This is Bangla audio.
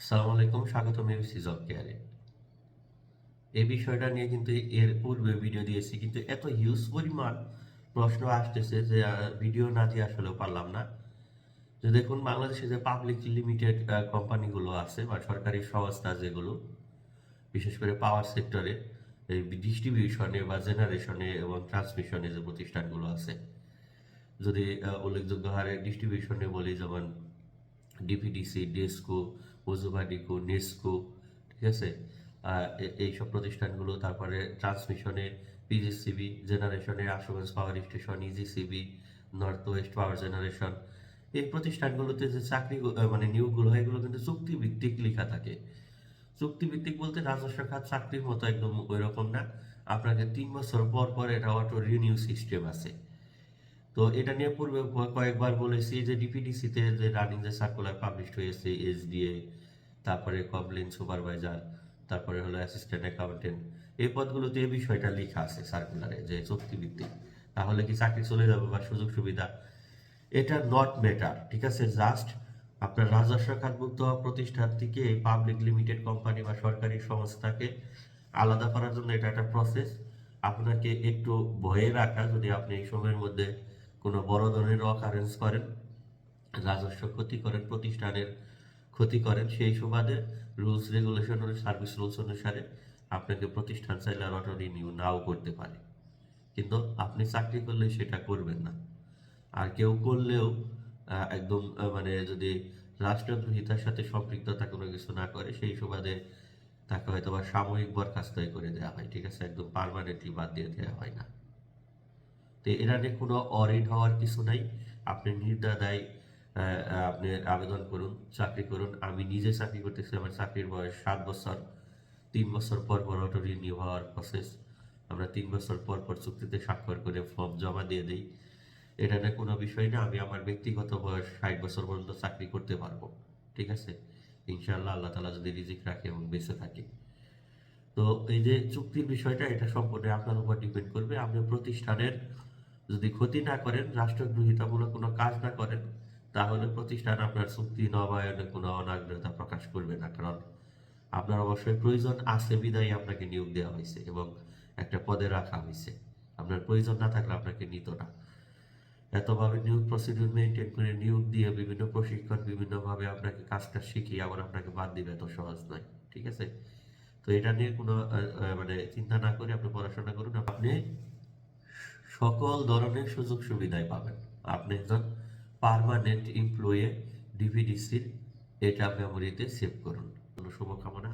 আসসালামু আলাইকুম স্বাগত এবিসি জব কেয়ারে। এই বিষয়টা নিয়ে কিন্তু এর পূর্বে ভিডিও দিয়েছি, কিন্তু এত হিউজ পরিমাণ প্রশ্ন আসতেছে যে ভিডিও না দিয়ে আসলেও পারলাম না। যে দেখুন, বাংলাদেশে যে পাবলিক লিমিটেড কোম্পানিগুলো আছে বা সরকারি সংস্থা যেগুলো, বিশেষ করে পাওয়ার সেক্টরে এই ডিস্ট্রিবিউশনে বা জেনারেশনে এবং ট্রান্সমিশনে যে প্রতিষ্ঠানগুলো আছে, যদি উল্লেখযোগ্য হারে ডিস্ট্রিবিউশনে বলি, যেমন ডিপিডিসি ডেস্কো ওজুবাডিকো নেস্কো ঠিক আছে? আহ, এ- এইসব প্রতিষ্ঠানগুলো তারপরে ট্রান্সমিশনে পিজিসিবি জেনারেশনে Ashuganj power station EGCB north west power generation এই প্রতিষ্ঠানগুলোতে যে চাকরি মানে নিয়োগগুলো হয় এগুলো কিন্তু চুক্তিভিত্তিক লেখা থাকে। চুক্তিভিত্তিক বলতে রাজস্ব খাত চাকরির মতো একদম ওই রকম না। আপনাকে তিন বছর পর পর এটা অটো রিনিউ সিস্টেম আছে। তো এটা নিয়ে পূর্বে কয়েকবার বলেছি যে ডিপিডিসিতে যে রানিং যে সার্কুলার পাবলিশ হয়েছে এসডিএ তারপরে কমপ্লেন সুপারভাইজার তারপরে হলো অ্যাসিস্ট্যান্ট অ্যাকাউন্টেন্ট এই পদগুলোতে এই বিষয়টা লেখা আছে সার্কুলারে যে চুক্তিভিত্তিক। তাহলে কি চাকরি চলে যাবে বা সুযোগ সুবিধা? এটা নট ম্যাটার ঠিক আছে? জাস্ট আপনার রাজস্ব খাতভুক্ত প্রতিষ্ঠান থেকে এই পাবলিক লিমিটেড কোম্পানি বা সরকারি সংস্থাকে আলাদা করার জন্য এটা একটা প্রসেস আপনাকে একটু ভয়ে রাখা যদি আপনি এই সময়ের মধ্যে কোনো বড় ধরনের অকারেন্স করেন, রাজস্ব ক্ষতি করেন, প্রতিষ্ঠানের ক্ষতি করেন, সেই সুবাদে রুলস রেগুলেশন সার্ভিস রুলস অনুসারে আপনাকে প্রতিষ্ঠান চাইলে আর অটো রিনিউ নাও করতে পারে। কিন্তু আপনি চাকরি করলে সেটা করবেন না। আর কেউ করলেও একদম মানে যদি রাষ্ট্রদ্রোহিতার সাথে সম্পৃক্ততা কোনো কিছু না করে, সেই সুবাদে তাকে হয়তো বা সাময়িক বরখাস্ত করে দেওয়া হয়, ঠিক আছে? একদম পারমানেন্টলি বাদ দিয়ে দেওয়া হয় না। তো এরা নিয়ে কোনো অরিড হওয়ার কিছু নাই। আপনি আহ, আপনি আবেদন করুন চাকরি করুন। আমি নিজে চাকরি করতেছি আমার চাকরির বয়স সাত বছর। তিন বছর পর পর অটো রিনিউ হওয়ার প্রসেস আমরা তিন বছর পর পর চুক্তিতে স্বাক্ষর করে ফর্ম জমা দিয়ে দিই। এটা নিয়ে কোনো বিষয় না আমি আমার ব্যক্তিগত বয়স ষাট বছর পর্যন্ত চাকরি করতে পারব। ঠিক আছে? ইনশাআল্লাহ আল্লাহ তালা যদি রিজিক রাখে এবং বেঁচে থাকি। তো এই যে চুক্তির বিষয়টা এটা সম্পূর্ণ আপনার উপর ডিপেন্ড করবে। আপনি প্রতিষ্ঠানের যদি ক্ষতি না করেন রাষ্ট্রদ্রোহিতামূলক কোনো কাজ না করেন, তাহলে প্রতিষ্ঠান আপনার চুক্তি, নবায়নে কোনো অনাগ্রতা প্রকাশ করবে না। কারণ আপনার অবশ্যই প্রয়োজন আছে, বিদায় আপনাকে নিয়োগ দেওয়া হয়েছে এবং একটা পদে রাখা হয়েছে। আপনার প্রয়োজন না থাকলে আপনাকে নিত না। এতভাবে নিয়োগ প্রসিডিউর মেনটেন করে নিয়োগ দিয়ে বিভিন্ন প্রশিক্ষণ, বিভিন্নভাবে আপনাকে কাজটা শিখিয়ে আবার আপনাকে বাদ দিবে এত সহজ নয়, ঠিক আছে? তো এটা নিয়ে কোনো মানে চিন্তা না করে আপনি পড়াশোনা করুন। আপনি সকল ধরনের সুযোগ সুবিধাই পাবেন। আপনি একজন পারমানেন্ট এমপ্লয়ে ডিভিডিসির এটা মেমোরিতে সেভ করুন। শুভকামনা